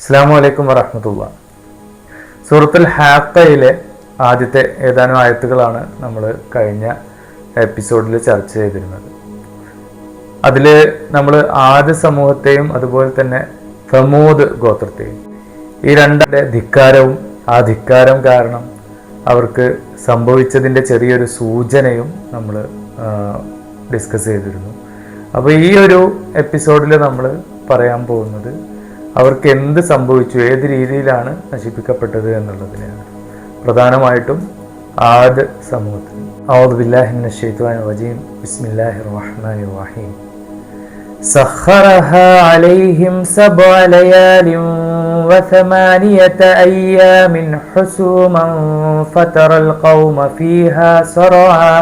അസ്സാം വലൈക്കും വറഹമത്തുള്ള. സൂറത്തുൽ ഹാക്കയിലെ ആദ്യത്തെ ഏതാനും ആയത്തുകളാണ് നമ്മൾ കഴിഞ്ഞ എപ്പിസോഡിൽ ചർച്ച ചെയ്തിരുന്നത്. അതിൽ നമ്മൾ ആദ്യ സമൂഹത്തെയും അതുപോലെ തന്നെ പ്രമോദ് ഗോത്രത്തെയും ഈ രണ്ടിന്റെ ധിക്കാരവും ആ ധിക്കാരം കാരണം അവർക്ക് സംഭവിച്ചതിന്റെ ചെറിയൊരു സൂചനയും നമ്മൾ ഡിസ്കസ് ചെയ്തിരുന്നു. അപ്പോൾ ഈ ഒരു എപ്പിസോഡിൽ നമ്മൾ പറയാൻ പോകുന്നത് അവർക്ക് എന്ത് സംഭവിച്ചു ഏത് രീതിയിലാണ് നശിപ്പിക്കപ്പെട്ടത് എന്നുള്ളതിനെയാണ് പ്രധാനമായിട്ടും ആദ്യ സമൂഹത്തിൽ ഔദ് ബില്ലാഹിൻ ഷെയ്ത്വാൻ വജീം ബിസ്മില്ലാഹിർ റഹ്മാനിർ റഹീം سخرها عليهم سبع ليال وثمانية أيام حسوما فترى القوم فيها سرعا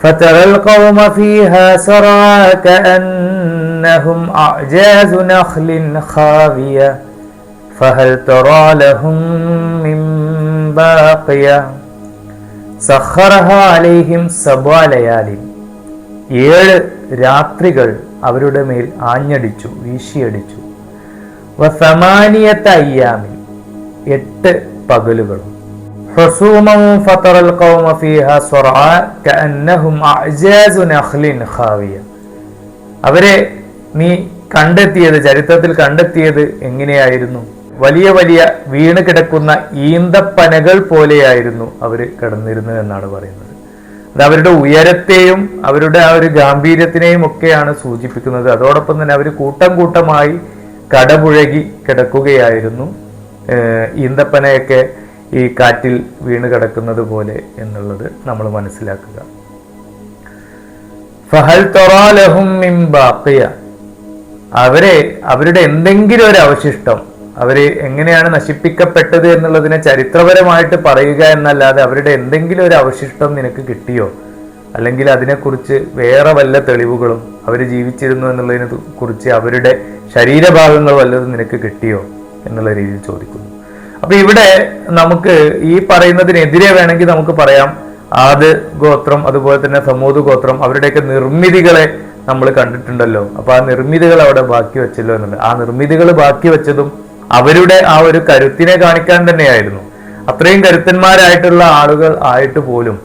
فترى القوم فيها سرعا كأنهم أعجاز نخل خاوية فهل ترى لهم من باقية سخرها عليهم سبع ليال ഏഴ് രാത്രികൾ അവരുടെ മേൽ ആഞ്ഞടിച്ചു വീശിയടിച്ചു വസമാനിയത്ത അയ്യാമിൽ എട്ട് പകലുകളും ഹുസൂമം ഫതറൽ ഖൗമ ഫീഹ സ്വറഅ കഅന്നഹും അഅജാസു നഖ്ലിൻ ഖാവിയ അവരെ നീ കണ്ടെത്തിയത് ചരിത്രത്തിൽ കണ്ടെത്തിയത് എങ്ങനെയായിരുന്നു? വലിയ വലിയ വീണ് കിടക്കുന്ന ഈന്തപ്പനകൾ പോലെയായിരുന്നു അവർ കിടന്നിരുന്നത് എന്നാണ് പറയുന്നത്. അത് അവരുടെ ഉയരത്തെയും അവരുടെ ആ ഒരു ഗാംഭീര്യത്തിനെയും ഒക്കെയാണ് സൂചിപ്പിക്കുന്നത്. അതോടൊപ്പം തന്നെ അവർ കൂട്ടം കൂട്ടമായി കടപുഴകി കിടക്കുകയായിരുന്നു. ഈന്തപ്പനയൊക്കെ ഈ കാറ്റിൽ വീണ് കിടക്കുന്നത് പോലെ എന്നുള്ളത് നമ്മൾ മനസ്സിലാക്കുക. ഫഹൽ തൊറാലഹും അവരെ അവരുടെ എന്തെങ്കിലും ഒരു അവശിഷ്ടം അവർ എങ്ങനെയാണ് നശിപ്പിക്കപ്പെട്ടത് എന്നുള്ളതിനെ ചരിത്രപരമായിട്ട് പറയുക എന്നല്ലാതെ അവരുടെ എന്തെങ്കിലും ഒരു അവശിഷ്ടം നിനക്ക് കിട്ടിയോ? അല്ലെങ്കിൽ അതിനെക്കുറിച്ച് വേറെ വല്ല തെളിവുകളും അവർ ജീവിച്ചിരുന്നു എന്നുള്ളതിനെ കുറിച്ച് അവരുടെ ശരീരഭാഗങ്ങൾ വല്ലതും നിനക്ക് കിട്ടിയോ? എന്നുള്ള രീതിയിൽ ചോദിക്കുന്നു. അപ്പൊ ഇവിടെ നമുക്ക് ഈ പറയുന്നതിനെതിരെ വേണമെങ്കിൽ നമുക്ക് പറയാം. ആദ് ഗോത്രം അതുപോലെ തന്നെ സമൂത് ഗോത്രം അവരുടെയൊക്കെ നിർമ്മിതികളെ നമ്മൾ കണ്ടിട്ടുണ്ടല്ലോ. അപ്പൊ ആ നിർമ്മിതികൾ അവിടെ ബാക്കി വെച്ചല്ലോ എന്നുണ്ട്. ആ നിർമ്മിതികൾ ബാക്കി വെച്ചതും അവരുടെ ആ ഒരു കരുത്തിനെ കാണിക്കാൻ തന്നെയായിരുന്നു. അത്രയും കരുത്തന്മാരായിട്ടുള്ള ആളുകൾ ആയിട്ട് പോലും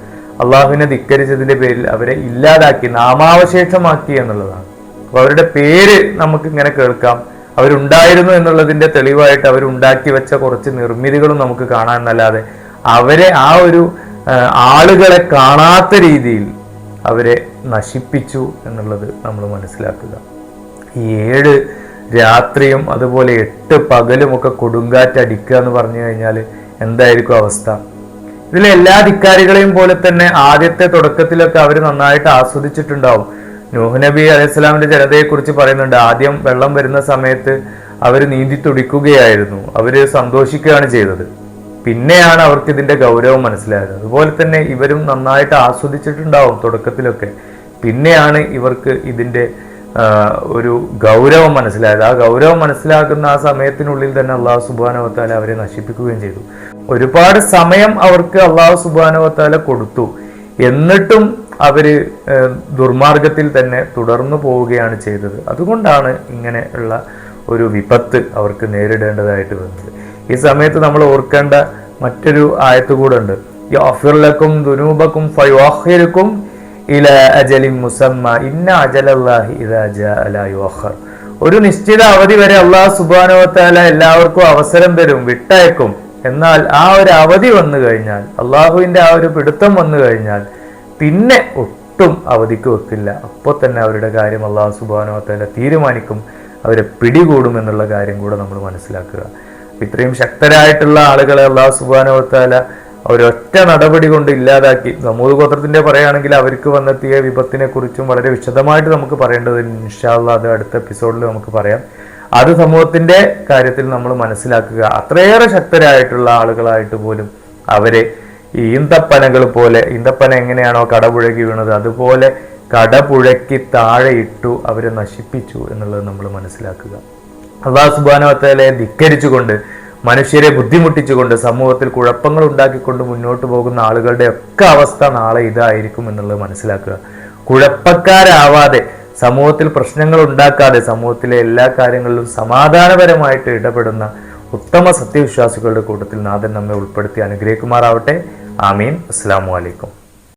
അള്ളാഹുവിനെ ധിക്കരിച്ചതിന്റെ പേരിൽ അവരെ ഇല്ലാതാക്കി നാമാവശേഷമാക്കി എന്നുള്ളതാണ്. അപ്പൊ അവരുടെ പേര് നമുക്ക് ഇങ്ങനെ കേൾക്കാം. അവരുണ്ടായിരുന്നു എന്നുള്ളതിന്റെ തെളിവായിട്ട് അവരുണ്ടാക്കി വെച്ച കുറച്ച് നിർമ്മിതികളും നമുക്ക് കാണാൻ എന്നല്ലാതെ അവരെ ആ ഒരു ആളുകളെ കാണാത്ത രീതിയിൽ അവരെ നശിപ്പിച്ചു എന്നുള്ളത് നമ്മൾ മനസ്സിലാക്കുക. ഈ ഏഴ് രാത്രിയും അതുപോലെ എട്ട് പകലും ഒക്കെ കൊടുങ്കാറ്റ് അടിക്കുക എന്ന് പറഞ്ഞു കഴിഞ്ഞാൽ എന്തായിരിക്കും അവസ്ഥ? ഇതിലെ എല്ലാ ധിക്കാരികളെയും പോലെ തന്നെ ആദ്യത്തെ തുടക്കത്തിലൊക്കെ അവർ നന്നായിട്ട് ആസ്വദിച്ചിട്ടുണ്ടാവും. നൂഹ് നബി അലൈഹിസ്ലാമിന്റെ ജനതയെക്കുറിച്ച് പറയുന്നുണ്ട് ആദ്യം വെള്ളം വരുന്ന സമയത്ത് അവർ നീന്തി തുടിക്കുകയായിരുന്നു. അവർ സന്തോഷിക്കുകയാണ് ചെയ്തത്. പിന്നെയാണ് അവർക്ക് ഇതിന്റെ ഗൗരവം മനസ്സിലായത്. അതുപോലെ തന്നെ ഇവരും നന്നായിട്ട് ആസ്വദിച്ചിട്ടുണ്ടാവും തുടക്കത്തിലൊക്കെ. പിന്നെയാണ് ഇവർക്ക് ഇതിന്റെ ഒരു ഗൗരവം മനസ്സിലായത്. ആ ഗൗരവം മനസ്സിലാക്കുന്ന ആ സമയത്തിനുള്ളിൽ തന്നെ അള്ളാഹു സുബാനവത്താല അവരെ നശിപ്പിക്കുകയും ചെയ്തു. ഒരുപാട് സമയം അവർക്ക് അള്ളാഹു സുബാനവത്താല കൊടുത്തു. എന്നിട്ടും അവർ ദുർമാർഗത്തിൽ തന്നെ തുടർന്നു പോവുകയാണ് ചെയ്തത്. അതുകൊണ്ടാണ് ഇങ്ങനെ ഉള്ള ഒരു വിപത്ത് അവർക്ക് നേരിടേണ്ടതായിട്ട് വന്നത്. ഈ സമയത്ത് നമ്മൾ ഓർക്കേണ്ട മറ്റൊരു ആയത്ത് കൂടെ ഉണ്ട്. ദുനൂബക്കും ഫയോഹിർക്കും ഇല അജലിൻ മുസമ്മ. ഇന്ന അജലല്ലാഹി ജാഅ ഒരു നിശ്ചിത അവധി വരെ അള്ളാഹു സുബ്ഹാനഹു വതആല എല്ലാവർക്കും അവസരം തരും വിട്ടയക്കും. എന്നാൽ ആ ഒരു അവധി വന്നു കഴിഞ്ഞാൽ അള്ളാഹുവിന്റെ ആ ഒരു പിടുത്തം വന്നു കഴിഞ്ഞാൽ പിന്നെ ഒട്ടും അവധിക്ക് വെക്കില്ല. അപ്പോൾ തന്നെ അവരുടെ കാര്യം അള്ളാഹു സുബ്ഹാനഹു വതആല തീരുമാനിക്കും. അവരെ പിടികൂടും എന്നുള്ള കാര്യം കൂടെ നമ്മൾ മനസ്സിലാക്കുക. ഇത്രയും ശക്തരായിട്ടുള്ള ആളുകളെ അള്ളാഹു സുബാനോത്താല ഒരൊറ്റ നടപടി കൊണ്ട് ഇല്ലാതാക്കി. സമൂഹ ഗോത്രത്തിന്റെ പറയുകയാണെങ്കിൽ അവർക്ക് വന്നെത്തിയ വിപത്തിനെ കുറിച്ചും വളരെ വിശദമായിട്ട് നമുക്ക് പറയേണ്ടത് ഇൻഷാല്ല അത് അടുത്ത എപ്പിസോഡിൽ നമുക്ക് പറയാം. അത് സമൂഹത്തിന്റെ കാര്യത്തിൽ നമ്മൾ മനസ്സിലാക്കുക. അത്രയേറെ ശക്തരായിട്ടുള്ള ആളുകളായിട്ട് പോലും അവരെ ഈ ഈന്തപ്പനകൾ പോലെ ഈന്തപ്പന എങ്ങനെയാണോ കടപുഴകി വീണത് അതുപോലെ കടപുഴക്കി താഴെ ഇട്ടു അവരെ നശിപ്പിച്ചു എന്നുള്ളത് നമ്മൾ മനസ്സിലാക്കുക. അള്ളാഹു സുബാനവത്തലെ ധിക്കരിച്ചുകൊണ്ട് മനുഷ്യരെ ബുദ്ധിമുട്ടിച്ചുകൊണ്ട് സമൂഹത്തിൽ കുഴപ്പങ്ങൾ ഉണ്ടാക്കിക്കൊണ്ട് മുന്നോട്ട് പോകുന്ന ആളുകളുടെ ഒക്കെ അവസ്ഥ നാളെ ഇതായിരിക്കും എന്നുള്ളത് മനസ്സിലാക്കുക. കുഴപ്പക്കാരാവാതെ സമൂഹത്തിൽ പ്രശ്നങ്ങൾ ഉണ്ടാക്കാതെ സമൂഹത്തിലെ എല്ലാ കാര്യങ്ങളിലും സമാധാനപരമായിട്ട് ഇടപെടുന്ന ഉത്തമ സത്യവിശ്വാസികളുടെ കൂട്ടത്തിൽ നാഥൻ നമ്മെ ഉൾപ്പെടുത്തി അനുഗ്രഹിക്കുമാറാവട്ടെ. ആമീൻ. അസ്സാം വലൈക്കും